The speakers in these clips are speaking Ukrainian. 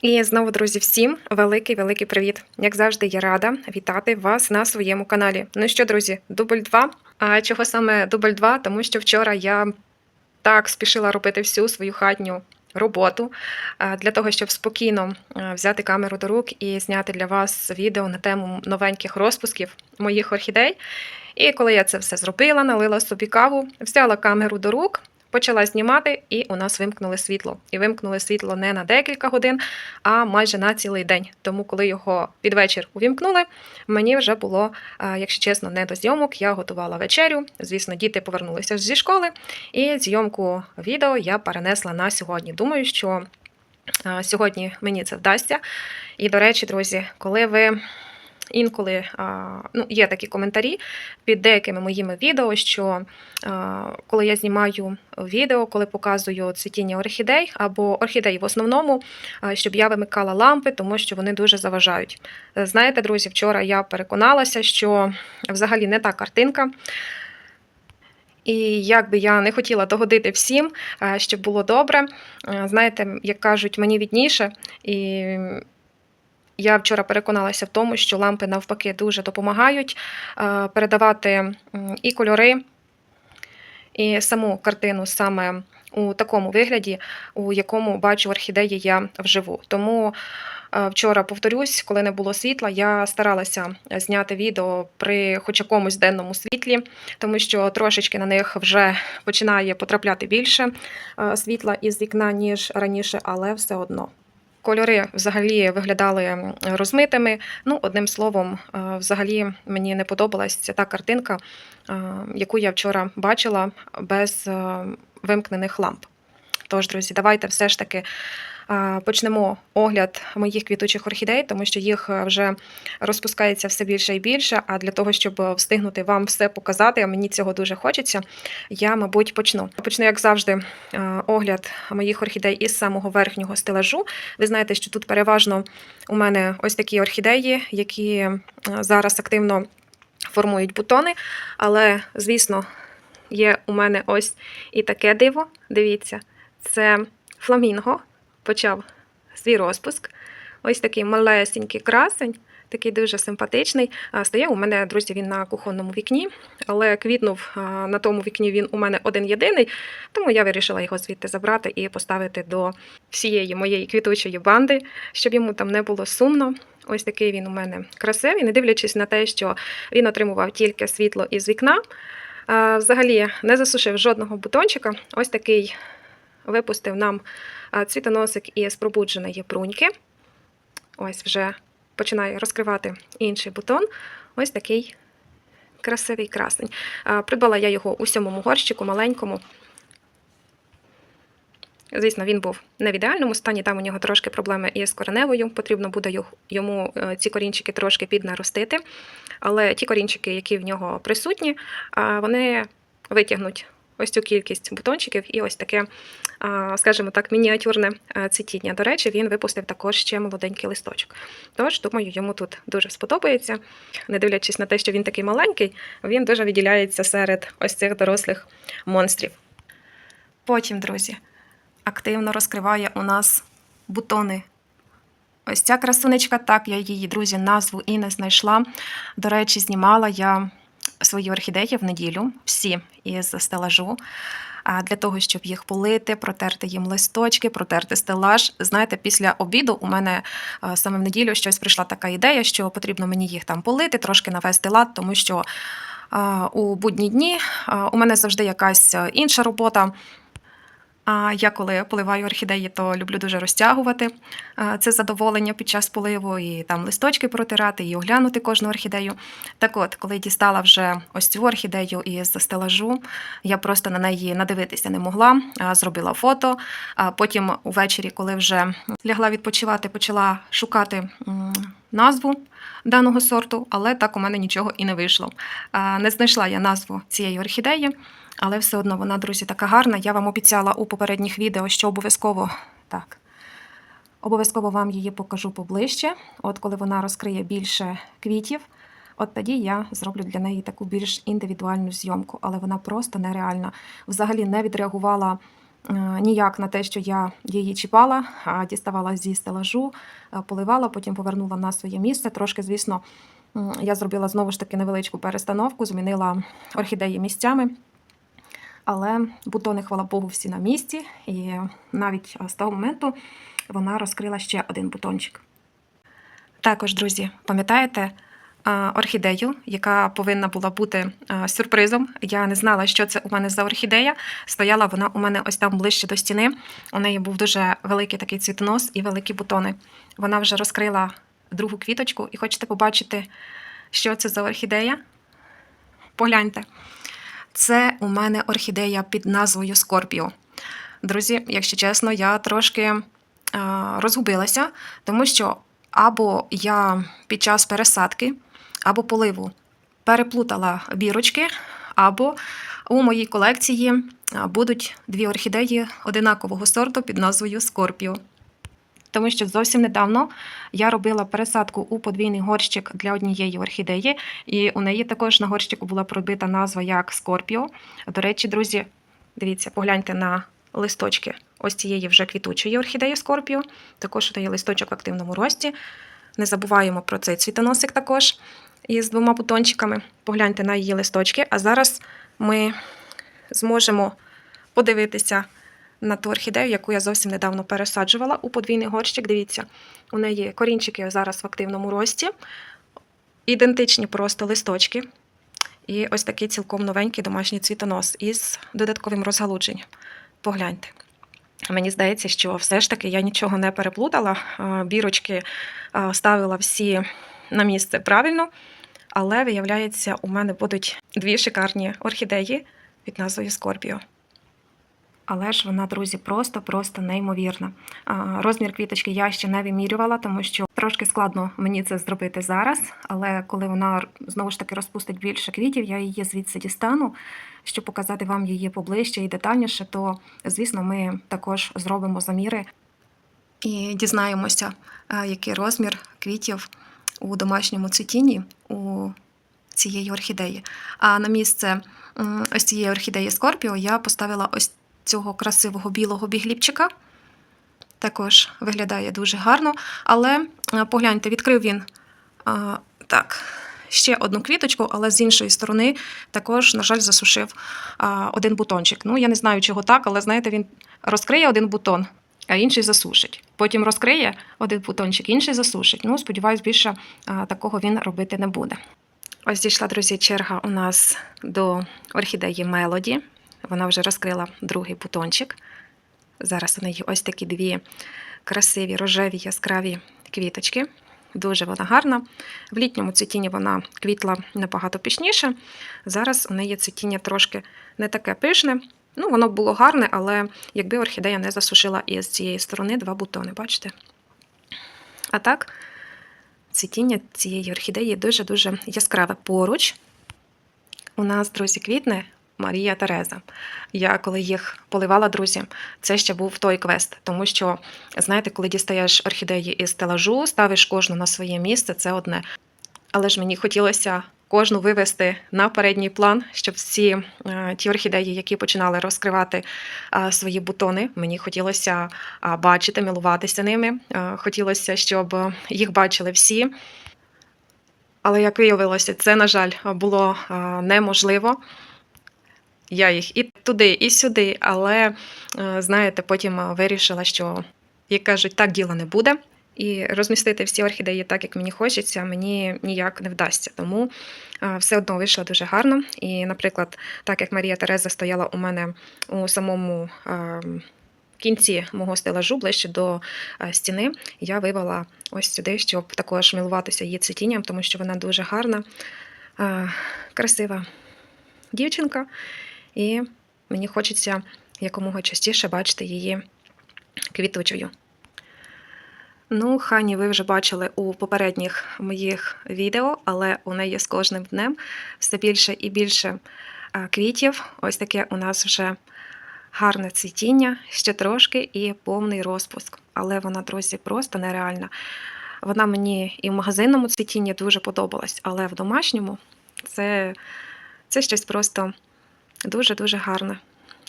І знову, друзі, всім великий великий привіт! Як завжди, я рада вітати вас на своєму каналі. Ну що, друзі, дубль 2. А чого саме дубль 2? Тому що вчора я так спішила робити всю свою хатню роботу для того, щоб спокійно взяти камеру до рук і зняти для вас відео на тему новеньких розпусків моїх орхідей. І коли я це все зробила, налила собі каву, взяла камеру до рук. Почала знімати, і у нас вимкнули світло. І вимкнули світло не на декілька годин, а майже на цілий день. Тому, коли його під вечір увімкнули, мені вже було, якщо чесно, не до зйомок. Я готувала вечерю. Звісно, діти повернулися зі школи, і зйомку відео я перенесла на сьогодні. Думаю, що сьогодні мені це вдасться. І, до речі, друзі, коли ви. Інколи ну, є такі коментарі під деякими моїми відео, що коли я знімаю відео, коли показую цвітіння орхідей або орхідей в основному, щоб я вимикала лампи, тому що вони дуже заважають. Знаєте, друзі, вчора я переконалася, що взагалі не та картинка. І як би я не хотіла догодити всім, щоб було добре, знаєте, як кажуть, мені відніше. І я вчора переконалася в тому, що лампи навпаки дуже допомагають е, передавати і кольори, і саму картину саме у такому вигляді, у якому бачу орхідеї я вживу. Тому е, вчора, повторюсь, коли не було світла, я старалася зняти відео при хоч якомусь денному світлі, тому що трошечки на них вже починає потрапляти більше е, світла із вікна, ніж раніше, але все одно. Кольори взагалі виглядали розмитими. Ну, одним словом, е, взагалі мені не подобалась та картинка, е, яку я вчора бачила без е, вимкнених ламп. Тож, друзі, давайте все ж таки почнемо огляд моїх квітучих орхідей, тому що їх е, вже розпускається все більше і більше. А для того, щоб е, встигнути вам все показати, а мені цього дуже хочеться, я, мабуть, почну. Почну, як завжди, е, огляд моїх орхідей із самого верхнього стелажу. Ви знаєте, що тут переважно у мене ось такі орхідеї, які зараз активно формують бутони. Але, звісно, є у мене ось і таке диво. Дивіться, це фламінго почав свій розпуск. Ось такий малесенький красень, такий дуже симпатичний. Стояв у мене, друзі, він на кухонному вікні, але квітнув на тому вікні він у мене один єдиний, тому я вирішила його звідти забрати і поставити до всієї моєї квітучої банди, щоб йому там не було сумно. Ось такий він у мене красивий, не дивлячись на те, що він отримував тільки світло із вікна. Взагалі не засушив жодного бутончика. Ось такий випустив нам цвітоносик із пробудженої бруньки. Ось вже починає розкривати інший бутон. Ось такий красивий красень. Придбала я його у сьомому горщику, маленькому. Звісно, він був не в ідеальному стані, там у нього трошки проблеми із кореневою. Потрібно буде йому е, ці корінчики трошки піднаростити. Але ті корінчики, які в нього присутні, вони витягнуть ось цю кількість бутончиків і ось таке, скажімо так, мініатюрне цвітіння. До речі, він випустив також ще молоденький листочок. Тож, думаю, йому тут дуже сподобається. Не дивлячись на те, що він такий маленький, він дуже виділяється серед ось цих дорослих монстрів. Потім, друзі, активно розкриває у нас бутони. Ось ця красунечка, так, я її, друзі, назву і не знайшла. До речі, знімала я свої орхідеї в неділю, всі із стелажу. Для того, щоб їх полити, протерти їм листочки, протерти стелаж. Знаєте, після обіду у мене саме в неділю щось прийшла така ідея, що потрібно мені їх там полити, трошки навести лад, тому що у будні дні у мене завжди якась інша робота. А я коли поливаю орхідеї, то люблю дуже розтягувати це задоволення під час поливу, і там листочки протирати, і оглянути кожну орхідею. Так от, коли дістала вже ось цю орхідею із стелажу, я просто на неї надивитися не могла, зробила фото. А потім увечері, коли вже лягла відпочивати, почала шукати назву даного сорту, але так у мене нічого і не вийшло. Не знайшла я назву цієї орхідеї. Але все одно вона, друзі, така гарна. Я вам обіцяла у попередніх відео, що обов'язково так. Обов'язково вам її покажу поближче. От коли вона розкриє більше квітів, от тоді я зроблю для неї таку більш індивідуальну зйомку, але вона просто нереальна. Взагалі не відреагувала е, ніяк на те, що я її чіпала, а діставала зі стелажу, е, поливала, потім повернула на своє місце. Трошки, звісно, я зробила знову ж таки невеличку перестановку, змінила орхідеї місцями. Але бутони, хвала Богу, всі на місці. І навіть е, з того моменту вона розкрила ще один бутончик. Також, друзі, пам'ятаєте орхідею, яка повинна була бути сюрпризом. Я не знала, що це у мене за орхідея. Стояла вона у мене ось там ближче до стіни. У неї був дуже великий такий цвітонос і великі бутони. Вона вже розкрила другу квіточку, і хочете побачити, що це за орхідея? Погляньте. Це у мене орхідея під назвою Скорпіо. Друзі, якщо чесно, я трошки а, розгубилася, тому що або я під час пересадки, або поливу переплутала бірочки, або у моїй колекції будуть дві орхідеї одинакового сорту під назвою Скорпіо. Тому що зовсім недавно я робила пересадку у подвійний горщик для однієї орхідеї, і у неї також на горщику була пробита назва як Скорпіо. До речі, друзі, дивіться, погляньте на листочки ось цієї вже квітучої орхідеї Скорпіо. Також у листочок в активному рості. Не забуваємо про цей цвітоносик також із двома бутончиками. Погляньте на її листочки. А зараз ми зможемо подивитися на ту орхідею, яку я зовсім недавно пересаджувала у подвійний горщик. Дивіться, у неї корінчики зараз в активному рості, ідентичні просто листочки. І ось такий цілком новенький домашній цвітонос із додатковим розгалудженням. Погляньте. Мені здається, що все ж таки я нічого не переплутала. Бірочки ставила всі на місце правильно, але виявляється, у мене будуть дві шикарні орхідеї під назвою Скорпіо. Але ж вона, друзі, просто-просто неймовірна. Розмір квіточки я ще не вимірювала, тому що трошки складно мені це зробити зараз. Але коли вона знову ж таки розпустить більше квітів, я її звідси дістану, щоб показати вам її поближче і детальніше, то звісно, ми також зробимо заміри і дізнаємося, який розмір квітів у домашньому цвітінні у цієї орхідеї. А на місце ось цієї орхідеї Скорпіо я поставила ось цього красивого білого бігліпчика. Також виглядає дуже гарно. Але е, погляньте, відкрив він а, так, ще одну квіточку, але з іншої сторони також, на жаль, засушив а, один бутончик. Ну, я не знаю, чого так, але знаєте, він розкриє один бутон, а інший засушить. Потім розкриє один бутончик, інший засушить. Ну, сподіваюсь, більше а, такого він робити не буде. Ось дійшла, друзі, черга у нас до орхідеї Мелоді. Вона вже розкрила другий бутончик. Зараз у неї ось такі дві красиві рожеві яскраві квіточки. Дуже вона гарна. В літньому цвітінні вона квітла набагато пішніше. Зараз у неї цвітіння трошки не таке пишне. Ну, воно було гарне, але якби орхідея не засушила із цієї сторони два бутони, бачите? А так, цвітіння цієї орхідеї дуже-дуже яскраве. Поруч у нас, друзі, квітне Марія Тереза. Я коли їх поливала, друзі, це ще був той квест, тому що, знаєте, коли дістаєш орхідеї із стелажу, ставиш кожну на своє місце, це одне. Але ж мені хотілося кожну вивести на передній план, щоб всі е, ті орхідеї, які починали розкривати е, свої бутони, мені хотілося бачити, милуватися ними. Е, хотілося, щоб їх бачили всі. Але як виявилося, це, на жаль, було неможливо. Я їх і туди, і сюди, але е, знаєте, потім е, вирішила, що, як кажуть, так діло не буде. І розмістити всі орхідеї так, як мені хочеться, мені ніяк не вдасться. Тому е, все одно вийшло дуже гарно. І, наприклад, так як Марія Тереза стояла у мене у самому кінці мого стелажу, ближче до стіни, я вивела ось сюди, щоб також милуватися її цвітінням, тому що вона дуже гарна, красива дівчинка. І мені хочеться якомога частіше бачити її квітучою. Ну, Хані ви вже бачили у попередніх моїх відео, але у неї з кожним днем все більше і більше квітів. Ось таке у нас вже гарне цвітіння, ще трошки і повний розпуск. Але вона, друзі, просто нереальна. Вона мені і в магазинному цвітінні дуже подобалась, але в домашньому це, це щось просто дуже-дуже гарне.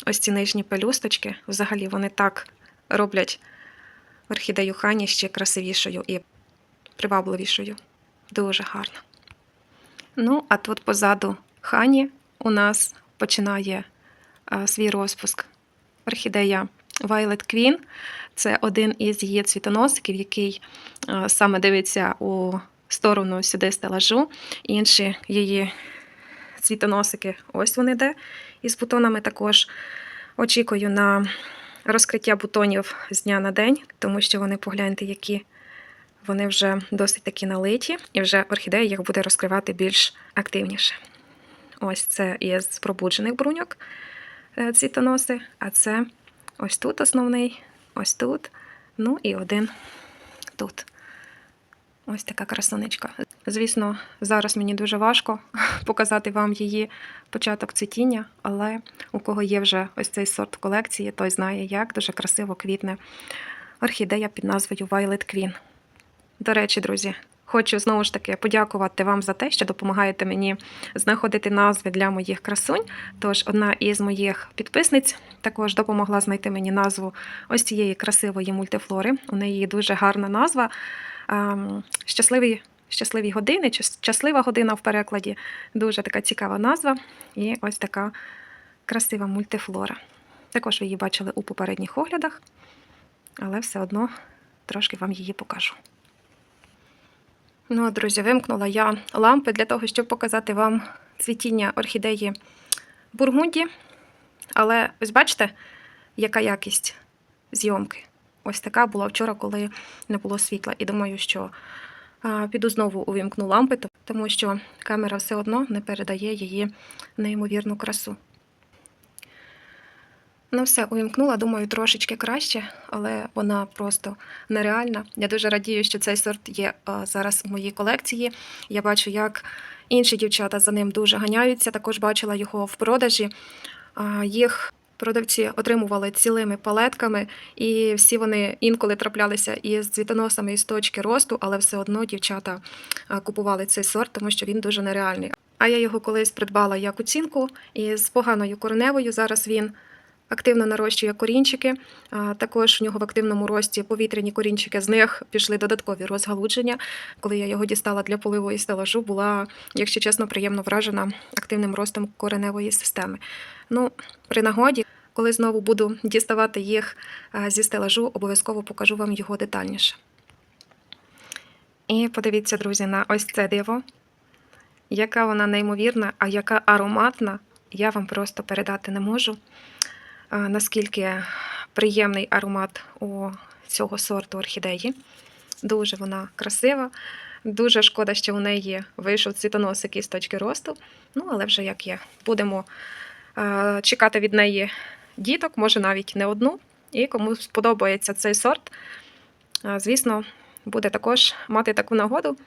ось ці нижні пелюсточки. Взагалі вони так роблять орхідею хані ще красивішою і привабливішою. Дуже гарно. Ну, а тут позаду хані у нас починає а, свій розпуск орхідея Violet Queen. Це один із її цвітоносиків, який а, саме дивиться у сторону сюди стелажу. Інші її цвітоносики, ось вони де. Із бутонами також очікую на розкриття бутонів з дня на день, тому що вони погляньте, які вони вже досить такі налиті, і вже орхідея їх буде розкривати більш активніше. Ось це із пробуджених бруньок е, цвітоноси, а це ось тут основний, ось тут, ну і один тут. Ось така красунечка. Звісно, зараз мені дуже важко показати вам її початок цвітіння, але у кого є вже ось цей сорт колекції, той знає, як дуже красиво квітне орхідея під назвою Violet Queen. До речі, друзі, хочу знову ж таки подякувати вам за те, що допомагаєте мені знаходити назви для моїх красунь. Тож одна із моїх підписниць також допомогла знайти мені назву ось цієї красивої мультифлори. У неї дуже гарна назва. Ем, Щасливі, щасливі години, щаслива година в перекладі. Дуже така цікава назва. І ось така красива мультифлора. Також ви її бачили у попередніх оглядах, але все одно трошки вам її покажу. Ну, друзі, вимкнула я лампи для того, щоб показати вам цвітіння орхідеї Бургунді. Але ось бачите, яка якість зйомки. Ось така була вчора, коли не було світла. І думаю, що піду знову увімкну лампи, тому що камера все одно не передає її неймовірну красу. Ну, все, увімкнула, думаю, трошечки краще, але вона просто нереальна. Я дуже радію, що цей сорт є зараз у моїй колекції. Я бачу, як інші дівчата за ним дуже ганяються. Також бачила його в продажі. Їх продавці отримували цілими палетками, і всі вони інколи траплялися із цвітоносами із точки росту, але все одно дівчата купували цей сорт, тому що він дуже нереальний. А я його колись придбала як оцінку із поганою кореневою. Зараз він активно нарощує корінчики. Також в нього в активному рості повітряні корінчики. З них пішли додаткові розгалудження. Коли я його дістала для поливу і стелажу, була, якщо чесно, приємно вражена активним ростом кореневої системи. Ну, при нагоді, коли знову буду діставати їх зі стелажу, обов'язково покажу вам його детальніше. І подивіться, друзі, на ось це диво. Яка вона неймовірна, а яка ароматна, я вам просто передати не можу. Наскільки приємний аромат у цього сорту орхідеї. Дуже вона красива. Дуже шкода, що у неї вийшов цвітоносик із точки росту. Ну, але вже як є. Будемо чекати від неї діток, може навіть не одну. І кому сподобається цей сорт, звісно, буде також мати таку нагоду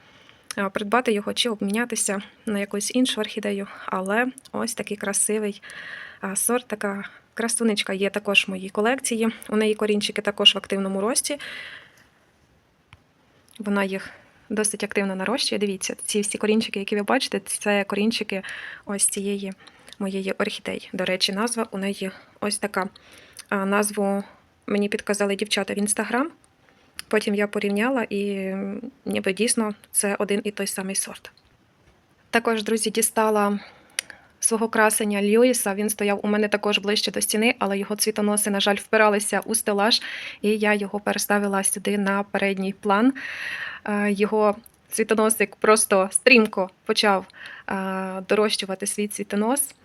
придбати його чи обмінятися на якусь іншу орхідею. Але ось такий красивий сорт, така красунечка є також в моїй колекції. У неї корінчики також в активному рості. Вона їх досить активно нарощує. Дивіться, ці всі корінчики, які ви бачите, це корінчики ось цієї моєї орхідеї. До речі, назва у неї ось така. А, Назву мені підказали дівчата в інстаграм. Потім я порівняла і ніби дійсно це один і той самий сорт. Також, друзі, дістала свого красення Льюіса. Він стояв у мене також ближче до стіни, але його цвітоноси, на жаль, впиралися у стелаж, і я його переставила сюди на передній план. Е, Його цвітоносик просто стрімко почав е, дорощувати свій цвітонос.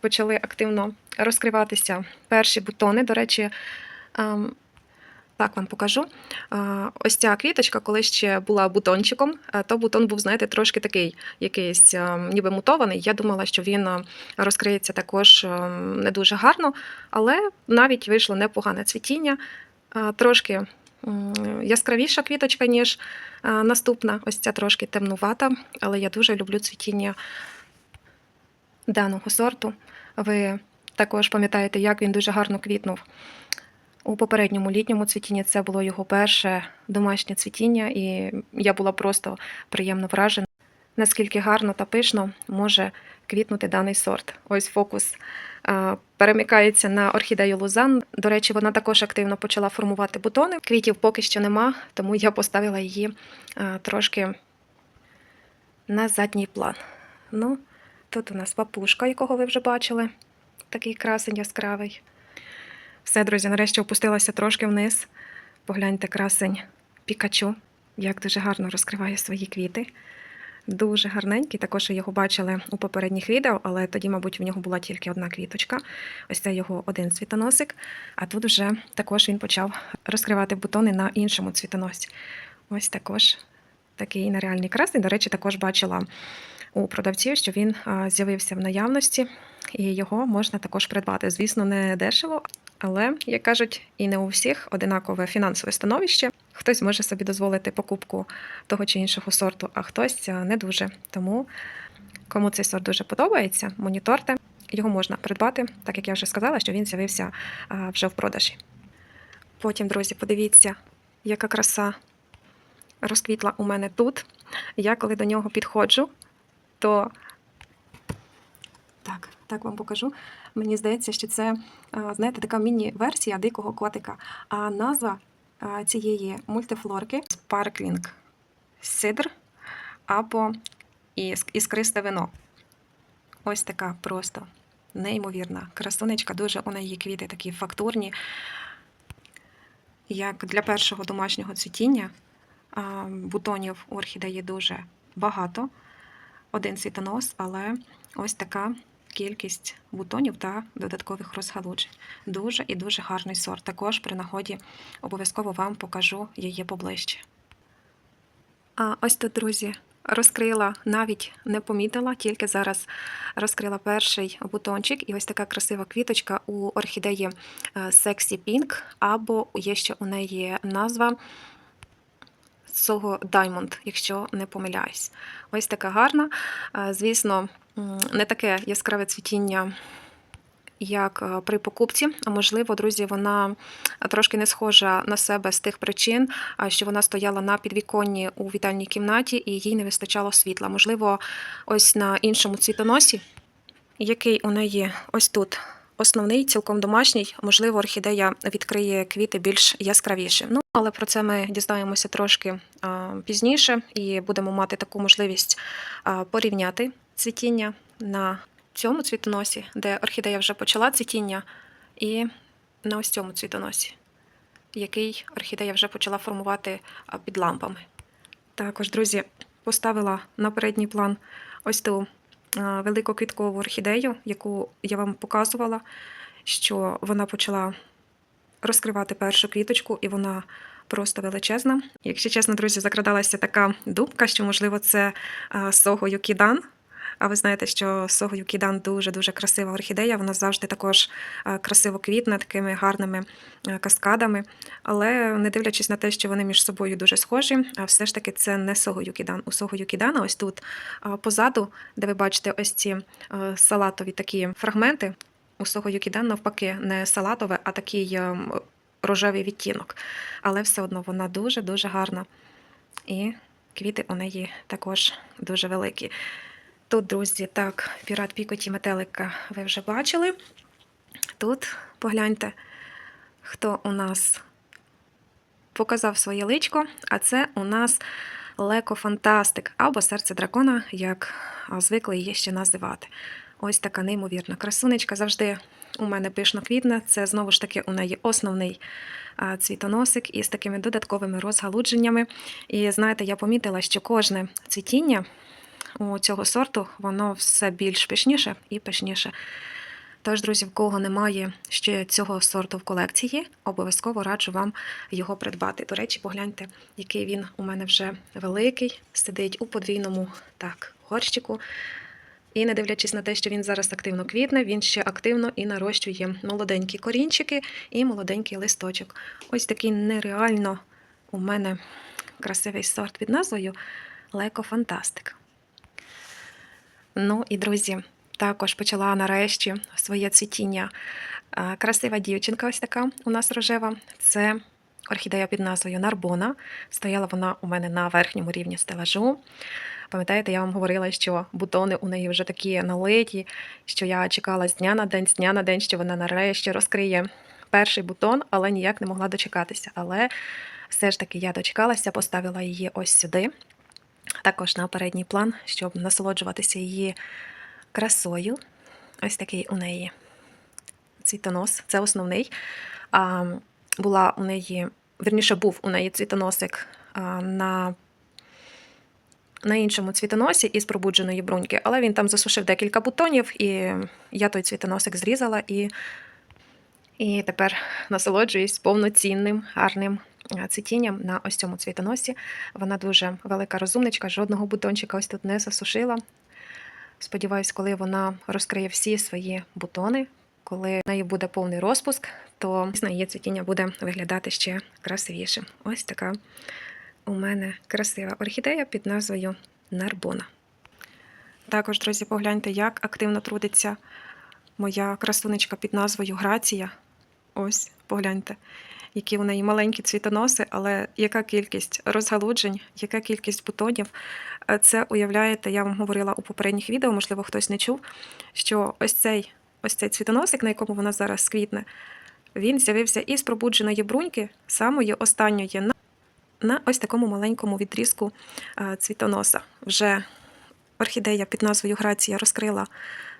Почали активно розкриватися перші бутони. До речі, ем, так вам покажу. Ось ця квіточка, коли ще була бутончиком, то бутон був, знаєте, трошки такий якийсь ніби мутований. Я думала, що він розкриється також не дуже гарно, але навіть вийшло непогане цвітіння. Трошки яскравіша квіточка, ніж наступна. Ось ця трошки темнувата, але я дуже люблю цвітіння даного сорту. Ви також пам'ятаєте, як він дуже гарно квітнув. У попередньому літньому цвітінні це було його перше домашнє цвітіння, і я була просто приємно вражена, наскільки гарно та пишно може квітнути даний сорт. Ось фокус перемикається на орхідею Лузан. До речі, вона також активно почала формувати бутони. Квітів поки що нема, тому я поставила її трошки на задній план. Ну, тут у нас папушка, якого ви вже бачили. Такий красень яскравий. Все, друзі, нарешті опустилася трошки вниз. Погляньте, красень Пікачу, як дуже гарно розкриває свої квіти. Дуже гарненький. Також його бачили у попередніх відео, але тоді, мабуть, в нього була тільки одна квіточка. Ось це його один цвітоносик. А тут вже також він почав розкривати бутони на іншому цвітоносі. Ось також такий нереальний красний. До речі, також бачила у продавців, що він з'явився в наявності, і його можна також придбати. Звісно, не дешево, але, як кажуть, і не у всіх одинакове фінансове становище. Хтось може собі дозволити покупку того чи іншого сорту, а хтось не дуже. Тому кому цей сорт дуже подобається, моніторте. Його можна придбати, так як я вже сказала, що він з'явився вже в продажі. Потім, друзі, подивіться, яка краса розквітла у мене тут. Я коли до нього підходжу, то так, так вам покажу. Мені здається, що це, знаєте, така міні-версія дикого котика. А назва цієї мультифлорки Sparkling Сидр або іскристе вино. Ось така просто неймовірна красунечка. Дуже у неї квіти такі фактурні. Як для першого домашнього цвітіння бутонів орхідеї дуже багато. Один цвітонос, але ось така кількість бутонів та додаткових розгалуджень. Дуже і дуже гарний сорт. Також при нагоді обов'язково вам покажу її поближче. А ось тут, друзі, розкрила, навіть не помітила, тільки зараз розкрила перший бутончик, і ось така красива квіточка у орхідеї е, Sexy Pink, або є ще у неї назва Сого Diamond, якщо не помиляюсь. Ось така гарна. Звісно, не таке яскраве цвітіння. Як е, при покупці, а можливо, друзі, вона трошки не схожа на себе з тих причин, що вона стояла на підвіконні у вітальній кімнаті і їй не вистачало світла. Можливо, ось на іншому цвітоносі, який у неї ось тут основний, цілком домашній. Можливо, орхідея відкриє квіти більш яскравіше. Ну, але про це ми дізнаємося трошки пізніше і будемо мати таку можливість порівняти цвітіння на цьому цвітоносі, де орхідея вже почала цвітіння, і на ось цьому цвітоносі, який орхідея вже почала формувати під лампами. Також, друзі, поставила на передній план ось ту великоквіткову орхідею, яку я вам показувала, що вона почала розкривати першу квіточку, і вона просто величезна. Якщо чесно, друзі, закрадалася така думка, що, можливо, це Сого Юкідан. А ви знаєте, що Сого Юкідан дуже-дуже красива орхідея. Вона завжди також красиво квітне такими гарними каскадами. Але не дивлячись на те, що вони між собою дуже схожі, все ж таки це не Сого Юкідан. У Сого Юкідана ось тут позаду, де ви бачите ось ці салатові такі фрагменти, у Сого Юкідан навпаки не салатове, а такий рожевий відтінок. Але все одно вона дуже-дуже гарна. І квіти у неї також дуже великі. Тут, друзі, так, пірат Пікоті метелика ви вже бачили. Тут погляньте, хто у нас показав своє личко, а це у нас Леко Фантастик або серце дракона, як звикли її ще називати. Ось така неймовірна красунечка. Завжди у мене пишно квітне. Це знову ж таки у неї основний цвітоносик із такими додатковими розгалудженнями. І знаєте, я помітила, що кожне цвітіння у цього сорту воно все більш пишніше і пишніше. Тож, друзі, в кого немає ще цього сорту в колекції, обов'язково раджу вам його придбати. До речі, погляньте, який він у мене вже великий, сидить у подвійному так, горщику. І не дивлячись на те, що він зараз активно квітне, він ще активно і нарощує молоденькі корінчики і молоденький листочок. Ось такий нереально у мене красивий сорт під назвою Леко Фантастик. Ну і друзі, також почала нарешті своє цвітіння. Красива дівчинка, ось така у нас рожева. Це орхідея під назвою Нарбона. Стояла вона у мене на верхньому рівні стелажу. Пам'ятаєте, я вам говорила, що бутони у неї вже такі налиті, що я чекала з дня на день, з дня на день, що вона нарешті розкриє перший бутон, але ніяк не могла дочекатися. Але все ж таки я дочекалася, поставила її ось сюди, також на передній план, щоб насолоджуватися її красою. Ось такий у неї цвітонос, це основний. А, була у неї, верніше, був у неї цвітоносик на, на іншому цвітоносі із пробудженої бруньки, але він там засушив декілька бутонів, і я той цвітоносик зрізала і, і тепер насолоджуюсь повноцінним, гарним а, цвітінням на ось цьому цвітоносі. Вона дуже велика розумничка, жодного бутончика ось тут не засушила. Сподіваюсь, коли вона розкриє всі свої бутони, коли в неї буде повний розпуск, то дійсно її цвітіння буде виглядати ще красивішим. Ось така у мене красива орхідея під назвою Нарбона. Також, друзі, погляньте, як активно трудиться моя красунечка під назвою Грація. Ось, погляньте, які у неї маленькі цвітоноси, але яка кількість розгалуджень, яка кількість бутонів. Е, Це уявляєте, я вам говорила у попередніх відео, можливо, хтось не чув, що ось цей, ось цей цвітоносик, на якому вона зараз квітне, він з'явився із пробудженої бруньки, самої останньої, на, на ось такому маленькому відрізку е, цвітоноса. Вже орхідея під назвою Грація розкрила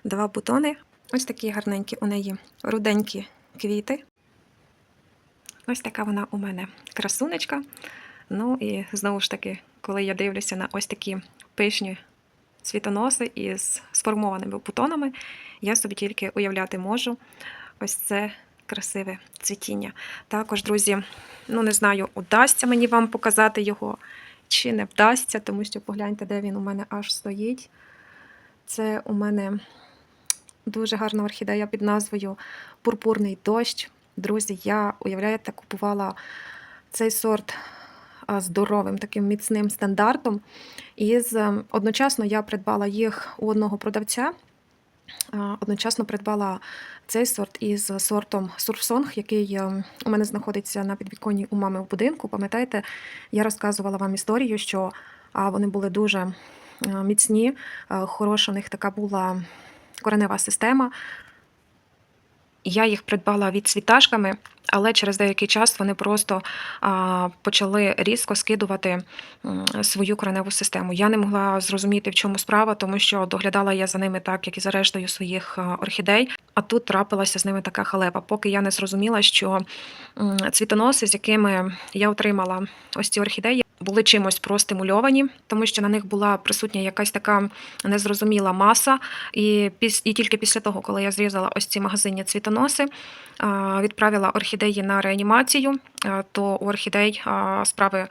два бутони. Ось такі гарненькі у неї руденькі квіти. Ось така вона у мене красунечка. Ну і знову ж таки, коли я дивлюся на ось такі пишні цвітоноси із сформованими бутонами, я собі тільки уявляти можу ось це красиве цвітіння. Також, друзі, ну не знаю, удасться мені вам показати його чи не вдасться, тому що погляньте, де він у мене аж стоїть. Це у мене дуже гарна орхідея під назвою Пурпурний дощ. Друзі, я уявляєте, купувала цей сорт здоровим, таким міцним стандартом. І з, одночасно я придбала їх у одного продавця. Одночасно придбала цей сорт із сортом Сурфсонг, який е, у мене знаходиться на підвіконні у мами в будинку. Пам'ятаєте, я розказувала вам історію, що вони були дуже е, міцні, е, хороша у них така була коренева система. Я їх придбала від світашками, але через деякий час вони просто а, почали різко скидувати свою кореневу систему. Я не могла зрозуміти, в чому справа, тому що доглядала я за ними так, як і за рештою своїх орхідей. А тут трапилася з ними така халепа, поки я не зрозуміла, що цвітоноси, з якими я отримала ось ці орхідеї, були чимось простимульовані, тому що на них була присутня якась така незрозуміла маса. І, піс... і тільки після того, коли я зрізала ось ці магазинні цвітоноси, відправила орхідеї на реанімацію, то у орхідей справи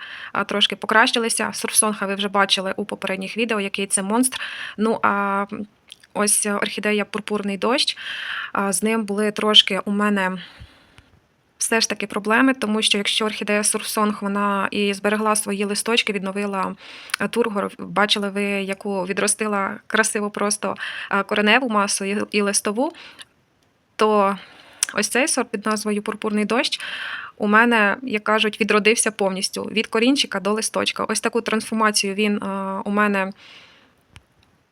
трошки покращилися. Сурфсонга ви вже бачили у попередніх відео, який це монстр. Ну а ось орхідея Пурпурний дощ. З ним були трошки у мене все ж таки проблеми, тому що якщо орхідея Сурфсонг вона і зберегла свої листочки, відновила е, тургор, бачили ви, яку відростила красиво просто е, кореневу масу і- листову, то ось цей сорт під назвою Пурпурний дощ. У мене, як кажуть, відродився повністю від корінчика до листочка. Ось таку трансформацію він е, у мене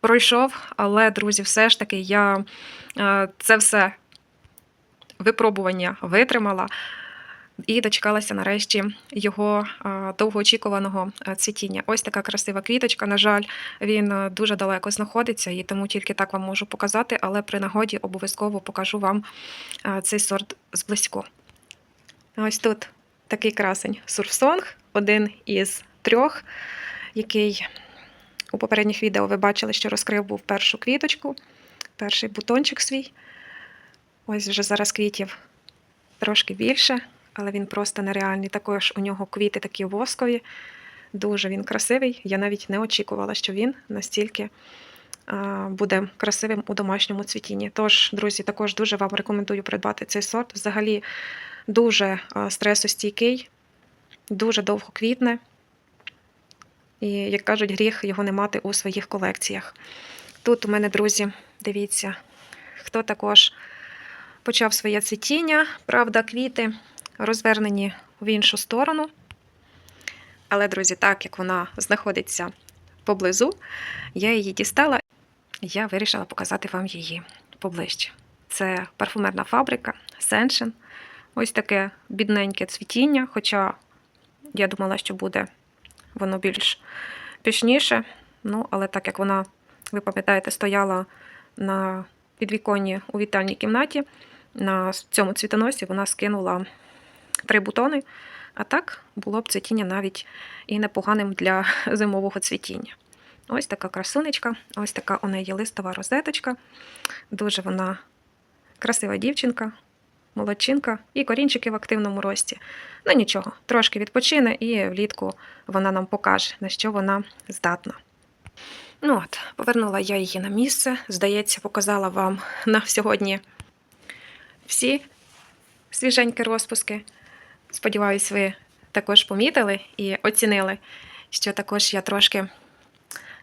пройшов. Але, друзі, все ж таки я це все випробування витримала і дочекалася нарешті його довгоочікуваного цвітіння. Ось така красива квіточка. На жаль, він дуже далеко знаходиться, і тому тільки так вам можу показати, але при нагоді обов'язково покажу вам цей сорт зблизьку. Ось тут такий красень сурфсонг, один із трьох, який у попередніх відео ви бачили, що розкрив був першу квіточку, перший бутончик свій. Ось вже зараз квітів трошки більше, але він просто нереальний. Також у нього квіти такі воскові. Дуже він красивий. Я навіть не очікувала, що він настільки буде красивим у домашньому цвітінні. Тож, друзі, також дуже вам рекомендую придбати цей сорт. Взагалі дуже стресостійкий, дуже довго квітне. І, як кажуть, гріх його не мати у своїх колекціях. Тут у мене, друзі, дивіться, хто також почав своє цвітіння. Правда, квіти розвернені в іншу сторону. Але, друзі, так як вона знаходиться поблизу, я її дістала, я вирішила показати вам її поближче. Це парфумерна фабрика Сеншен. Ось таке бідненьке цвітіння, хоча я думала, що буде воно більш пішніше. Ну, але так як вона, ви пам'ятаєте, стояла на підвіконні у вітальній кімнаті, на цьому цвітоносі вона скинула три бутони. А так було б цвітіння навіть і непоганим для зимового цвітіння. Ось така красунечка, ось така у неї листова розеточка. Дуже вона красива дівчинка, молодчинка і корінчики в активному рості. Ну нічого, трошки відпочине і влітку вона нам покаже, на що вона здатна. Ну от, повернула я її на місце. Здається, показала вам на сьогодні всі свіженькі розпуски. Сподіваюсь, ви також помітили і оцінили, що також я трошки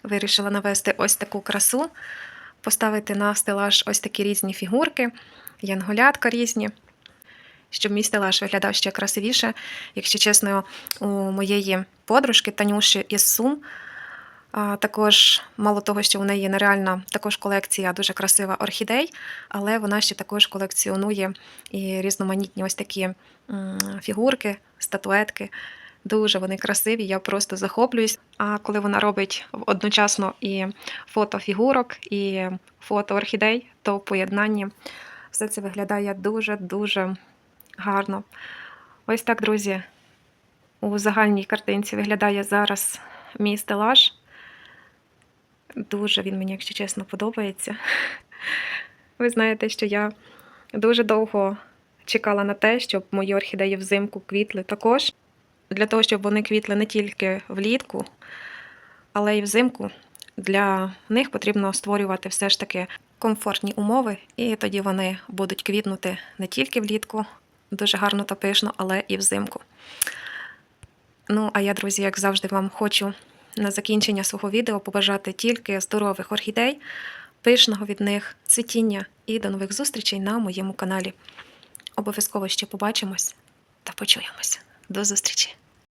вирішила навести ось таку красу, поставити на стелаж ось такі різні фігурки, янголятка різні, щоб мій стелаж виглядав ще красивіше. Якщо чесно, у моєї подружки Танюші із Сум. Також, мало того, що в неї нереальна також колекція дуже красива орхідей, але вона ще також колекціонує і різноманітні ось такі фігурки, статуетки. Дуже вони красиві, я просто захоплююсь. А коли вона робить одночасно і фото фігурок, і фото орхідей, то в поєднанні все це виглядає дуже-дуже гарно. Ось так, друзі, у загальній картинці виглядає зараз мій стелаж. Дуже він мені, якщо чесно, подобається. Ви знаєте, що я дуже довго чекала на те, щоб мої орхідеї взимку квітли також. Для того, щоб вони квітли не тільки влітку, але й взимку. Для них потрібно створювати все ж таки комфортні умови, і тоді вони будуть квітнути не тільки влітку, дуже гарно та пишно, але і взимку. Ну, а я, друзі, як завжди, вам хочу на закінчення свого відео побажати тільки здорових орхідей, пишного від них цвітіння і до нових зустрічей на моєму каналі. Обов'язково ще побачимось та почуємось. До зустрічі!